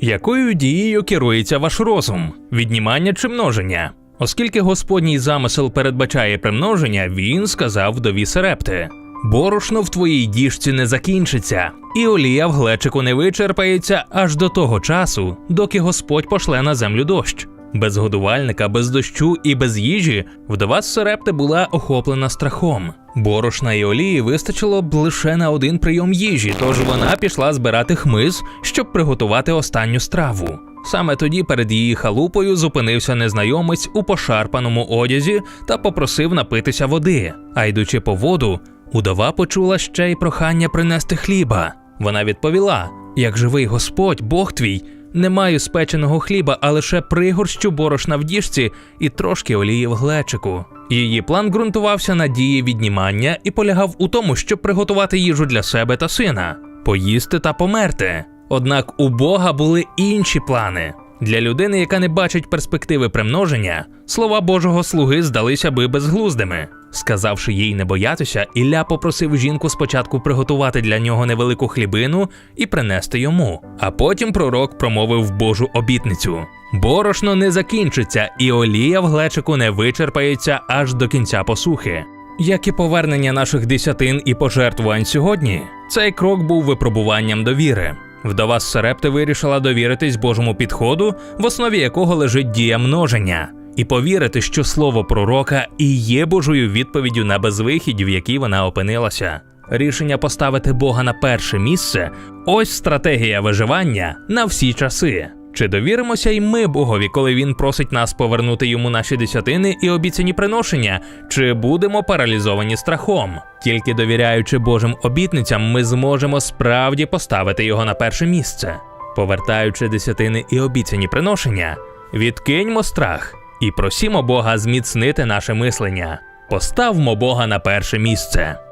Якою дією керується ваш розум? Віднімання чи множення? Оскільки Господній замисел передбачає примноження, він сказав вдові Серепти: Борошно в твоїй діжці не закінчиться, і олія в глечику не вичерпається аж до того часу, доки Господь пошле на землю дощ. Без годувальника, без дощу і без їжі вдова з Серепти була охоплена страхом. Борошна і олії вистачило б лише на один прийом їжі, тож вона пішла збирати хмиз, щоб приготувати останню страву. Саме тоді перед її халупою зупинився незнайомець у пошарпаному одязі та попросив напитися води. А йдучи по воду, удова почула ще й прохання принести хліба. Вона відповіла: Як живий Господь, Бог твій, не маю спеченого хліба, а лише пригорщу борошна в діжці і трошки олії в глечику. Її план ґрунтувався на дії віднімання і полягав у тому, щоб приготувати їжу для себе та сина, поїсти та померти. Однак у Бога були інші плани. Для людини, яка не бачить перспективи примноження, слова Божого слуги здалися би безглуздими. Сказавши їй не боятися, Ілля попросив жінку спочатку приготувати для нього невелику хлібину і принести йому. А потім пророк промовив Божу обітницю: борошно не закінчиться, і олія в глечику не вичерпається аж до кінця посухи. Як і повернення наших десятин і пожертвувань сьогодні, цей крок був випробуванням довіри. Вдова з Серепти вирішила довіритись Божому підходу, в основі якого лежить дія множення, і повірити, що слово пророка і є Божою відповіддю на безвихідь, в якій вона опинилася. Рішення поставити Бога на перше місце ось стратегія виживання на всі часи. Чи довіримося й ми Богові, коли він просить нас повернути йому наші десятини і обіцяні приношення, чи будемо паралізовані страхом? Тільки довіряючи Божим обітницям, ми зможемо справді поставити його на перше місце. Повертаючи десятини і обіцяні приношення, відкиньмо страх і просімо Бога зміцнити наше мислення. Поставмо Бога на перше місце.